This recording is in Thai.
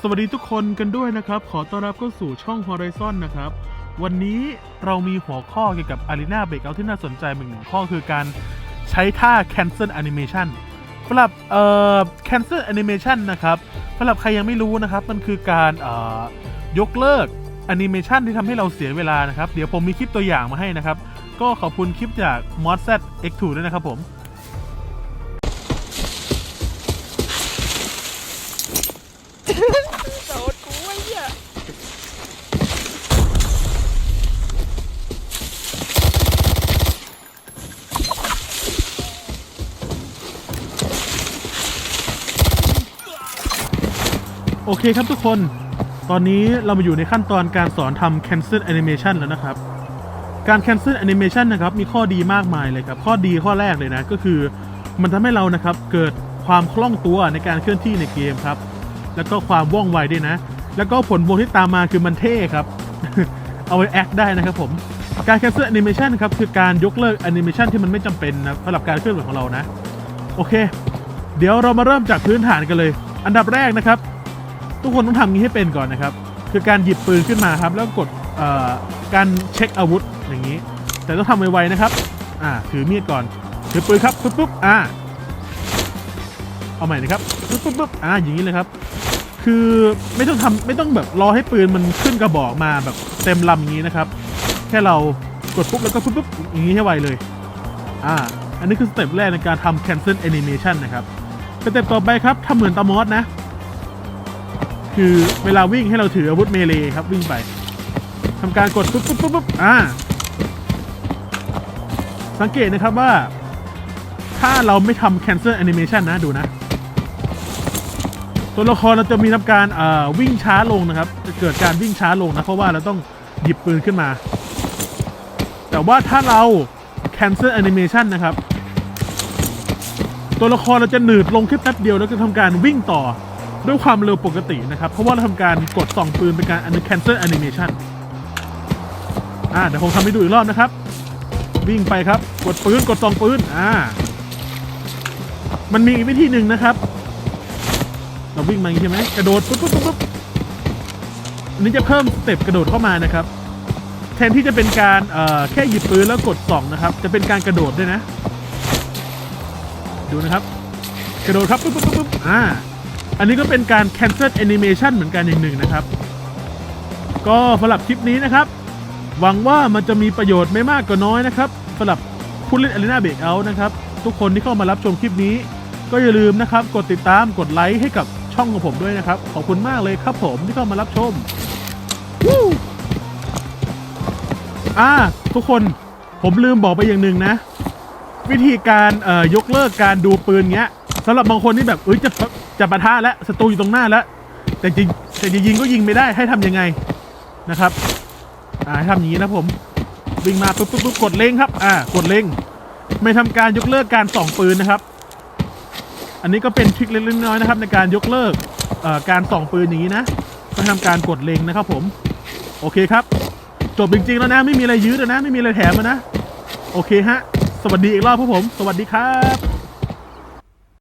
สวัสดีทุกคนกันด้วยนะครับ ขอต้อนรับเข้าสู่ช่อง Horizon นะครับ วันนี้เรามีหัวข้อเกี่ยวกับ Arena Breakout ที่น่าสนใจหนึ่งข้อคือการใช้ท่า Cancel Animation สำหรับเอ่อ Cancel Animation นะครับสำหรับใครยังไม่รู้นะครับ มันคือการเอ่อยกเลิกแอนิเมชันที่ทำให้เราเสียเวลานะครับ เดี๋ยวผมมีคลิปตัวอย่างมาให้นะครับ ก็ขอบคุณคลิปจาก m o d z X2 ด้วยนะครับผม โดนกูไอ้เหี้ยโอเคครับทุกคน ตอนนี้เรามาอยู่ในขั้นตอนการสอนทำ cancel animation แล้วนะครับ การ cancel animation นะครับ มีข้อดีมากมายเลยครับ ข้อดีข้อแรกเลยนะ ก็คือ มันทำให้เรานะครับ เกิดความคล่องตัวในการเคลื่อนที่ในเกมครับ แล้วก็ความว่องไวด้วยนะ แล้วก็ผลพวงที่ตามมาคือมันเท่ครับ เอาไว้แอคได้นะครับผมการ cancel animation ครับคือการยกเลิก animation ที่มันไม่จำเป็นนะสำหรับการเคลื่อนไหวของเรานะ โอเค เดี๋ยวเรามาเริ่มจากพื้นฐานกันเลย อันดับแรกนะครับ ทุกคนต้องทำงี้ให้เป็นก่อนนะครับ คือการหยิบปืนขึ้นมาครับ แล้วกดการเช็คอาวุธอย่างนี้ แต่ต้องทำไวๆนะครับ อ่าถือมีดก่อน ถือปืนครับปุ๊บปุ๊บอ่า เอาใหม่นะครับปุ๊บปุ๊บปุ๊บอ่าอย่างนี้เลยครับ คือไม่ต้องทำไม่ต้องแบบรอให้ปืนมันขึ้นกระบอกมาแบบเต็มลำอย่างนี้นะครับ แค่เรากดปุ๊บแล้วก็ปุ๊บปุ๊บอย่างนี้ให้ไวเลย อ่า อันนี้คือสเต็ปแรกในการทำ cancel animation นะครับสเต็ปต่อไปครับทำเหมือนตามอสนะ คือเวลาวิ่งให้เราถืออาวุธเมเลครับวิ่งไปทำการกดปุ๊บปุ๊บปุ๊บปุ๊บอ่าสังเกตนะครับว่า ถ้าเราไม่ทำ cancel animation นะดูนะ ตัวละครเราจะมีทำการวิ่งช้าลงนะครับจะเกิดการวิ่งช้าลงนะเพราะว่าเราต้องหยิบปืนขึ้นมา แต่ว่าถ้าเรา cancel animation นะครับ ตัวละครเราจะหนืดลงแค่แป๊บเดียวแล้วก็ทำการวิ่งต่อด้วยความเร็วปกตินะครับ เพราะว่าเราทำการกดส่องปืนเป็นการ cancel animation อ่าเดี๋ยวผมทำให้ดูอีกรอบนะครับ วิ่งไปครับ กดปืนกดส่องปืนอ่ามันมีอีกวิธีหนึ่งนะครับ เราวิ่งมาอย่างนี้ใช่ไหมกระโดดปุ๊บปุ๊บปุ๊บปุ๊บอันนี้จะเพิ่มสเต็ปกระโดดเข้ามานะครับ แทนที่จะเป็นการเอ่อแค่หยิบปืนแล้วกดส่องนะครับ จะเป็นการกระโดดด้วยนะ ดูนะครับ กระโดดครับปุ๊บปุ๊บปุ๊บปุ๊บอ่าอันนี้ก็เป็นการ cancel animation เหมือนกันอย่างหนึ่งนะครับ ก็สำหรับคลิปนี้นะครับ หวังว่ามันจะมีประโยชน์ไม่มากก็น้อยนะครับสำหรับผู้เล่น Arena Breakout นะครับ ทุกคนที่เข้ามารับชมคลิปนี้ ก็อย่าลืมนะครับ กดติดตามกดไลค์ให้กับ ช่องของผมด้วยนะครับ ขอบคุณมากเลยครับผมที่เข้ามารับชมอ่าทุกคนผมลืมบอกไปอย่างหนึ่งนะ วิธีการเอ่อยกเลิกการดูปืนเงี้ยสำหรับบางคนที่แบบเอ้ยจะจะปะทะแล้วศัตรูอยู่ตรงหน้าแล้ว แต่จริงแต่จะยิงก็ยิงไม่ได้ให้ทำยังไงนะครับ อ่าทำอย่างนี้นะผมวิ่งมาปุ๊บปุ๊บปุ๊บกดเล็งครับ อ่ากดเล็งไม่ทำการยกเลิกการส่องปืนนะครับ อันนี้ก็เป็นทริคเล็กๆน้อยๆนะครับในการยกเลิกการส่องปืนอย่างนี้นะไม่ทำการกดเล็งนะครับผมโอเคครับ จบจริงๆแล้วนะ ไม่มีอะไรยืดแล้วนะ ไม่มีอะไรแถมแล้วนะ โอเคฮะ สวัสดีอีกรอบครับผม สวัสดีครับ